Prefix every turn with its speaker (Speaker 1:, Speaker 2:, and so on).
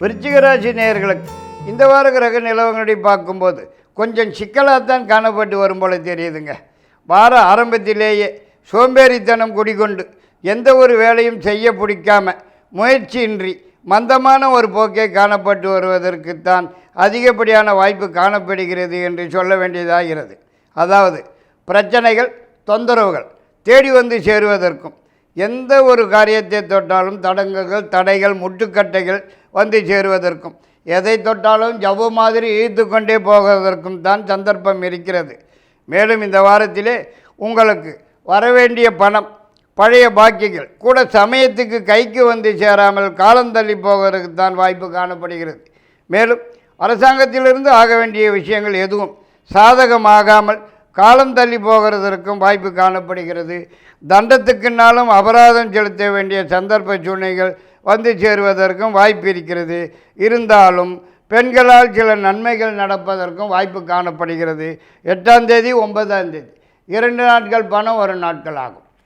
Speaker 1: விருச்சிகராசி நேயர்களுக்கு இந்த வார கிரக நிலவங்களை பார்க்கும்போது கொஞ்சம் சிக்கலாக தான் காணப்பட்டு வரும் போல தெரியுதுங்க. வார ஆரம்பத்திலேயே சோம்பேறித்தனம் குடிகொண்டு எந்த ஒரு வேலையும் செய்ய பிடிக்காம முயற்சியின்றி மந்தமான ஒரு போக்கே காணப்பட்டு வருவதற்குத்தான் அதிகப்படியான வாய்ப்பு காணப்படுகிறது என்று சொல்ல வேண்டியதாகிறது. அதாவது பிரச்சனைகள் தொந்தரவுகள் தேடி வந்து சேருவதற்கும் எந்த ஒரு காரியத்தை தொட்டாலும் தடங்குகள் தடைகள் முட்டுக்கட்டைகள் வந்து சேருவதற்கும் எதை தொட்டாலும் ஜவ்வு மாதிரி ஈர்த்து கொண்டே போவதற்கும் தான் சந்தர்ப்பம் இருக்கிறது. மேலும் இந்த வாரத்திலே உங்களுக்கு வரவேண்டிய பணம் பழைய பாக்கிகள் கூட சமயத்துக்கு கைக்கு வந்து சேராமல் காலந்தள்ளி போவதற்கு தான் வாய்ப்பு காணப்படுகிறது. மேலும் அரசாங்கத்திலிருந்து ஆக வேண்டிய விஷயங்கள் எதுவும் சாதகமாகாமல் காலம் தள்ளி போகிறதற்கும் வாய்ப்பு காணப்படுகிறது. தண்டத்துக்குன்னாலும் அபராதம் செலுத்த வேண்டிய சந்தர்ப்ப சூழ்நிலைகள் வந்து சேருவதற்கும் வாய்ப்பு இருக்கிறது. இருந்தாலும் பெண்களால் சில நன்மைகள் நடப்பதற்கும் வாய்ப்பு காணப்படுகிறது. எட்டாம் தேதி ஒன்பதாம் தேதி. இரண்டு நாட்கள் பணம் ஒரு நாட்கள் ஆகும்.